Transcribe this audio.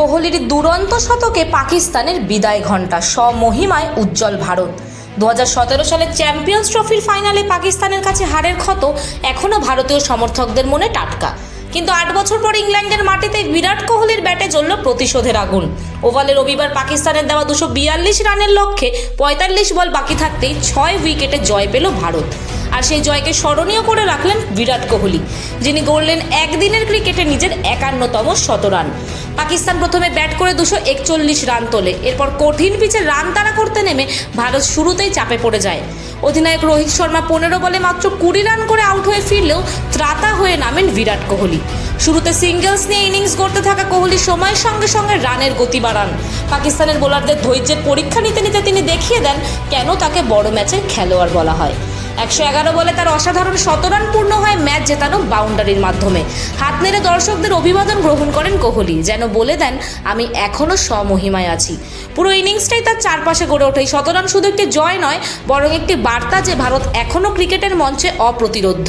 কোহলির দুরন্ত শতকে পাকিস্তানের বিদায় ঘণ্টা, স্বমহিমায় উজ্জ্বল ভারত। দু হাজার সালে চ্যাম্পিয়ন্স ট্রফির ফাইনালে পাকিস্তানের কাছে হারের ক্ষত এখনও ভারতীয় সমর্থকদের মনে টাটকা। কিন্তু আট বছর পর ইংল্যান্ডের মাটিতে বিরাট কোহলির ব্যাটে জ্বলল প্রতিশোধের আগুন। ওভালে রবিবার পাকিস্তানের দেওয়া দুশো বিয়াল্লিশ রানের লক্ষ্যে পঁয়তাল্লিশ বল বাকি থাকতেই ছয় উইকেটে জয় পেল ভারত। আর সেই জয়কে স্মরণীয় করে রাখলেন বিরাট কোহলি, যিনি গড়লেন একদিনের ক্রিকেটে নিজের একান্নতম শতরান। পাকিস্তান প্রথমে ব্যাট করে দুশো একচল্লিশ রান তোলে। এরপর কঠিন পিচে রান তাড়া করতে নেমে ভারত শুরুতেই চাপে পড়ে যায়। অধিনায়ক রোহিত শর্মা পনেরো বলে মাত্র কুড়ি রান করে আউট হয়ে ফিরলেও ত্রাতা হয়ে নামেন বিরাট কোহলি। শুরুতে সিঙ্গেলস নিয়ে ইনিংস করতে থাকা কোহলি সময়ের সঙ্গে সঙ্গে রানের গতি বাড়ান। পাকিস্তানের বোলারদের ধৈর্যের পরীক্ষা নিতে নিতে তিনি দেখিয়ে দেন কেন তাকে বড় ম্যাচের খেলোয়াড় বলা হয়। একশো এগারো বলে তার অসাধারণ শতরান পূর্ণ হয় ম্যাচ জেতানো বাউন্ডারির মাধ্যমে। হাত নেড়ে দর্শকদের অভিবাদন গ্রহণ করেন কোহলি, যেন বলে দেন, আমি এখনও স্বমহিমায় আছি। পুরো ইনিংসটাই তার চারপাশে গড়ে ওঠে। শতরান শুধু একটি জয় নয়, বরং একটি বার্তা যে ভারত এখনও ক্রিকেটের মঞ্চে অপ্রতিরোধ্য।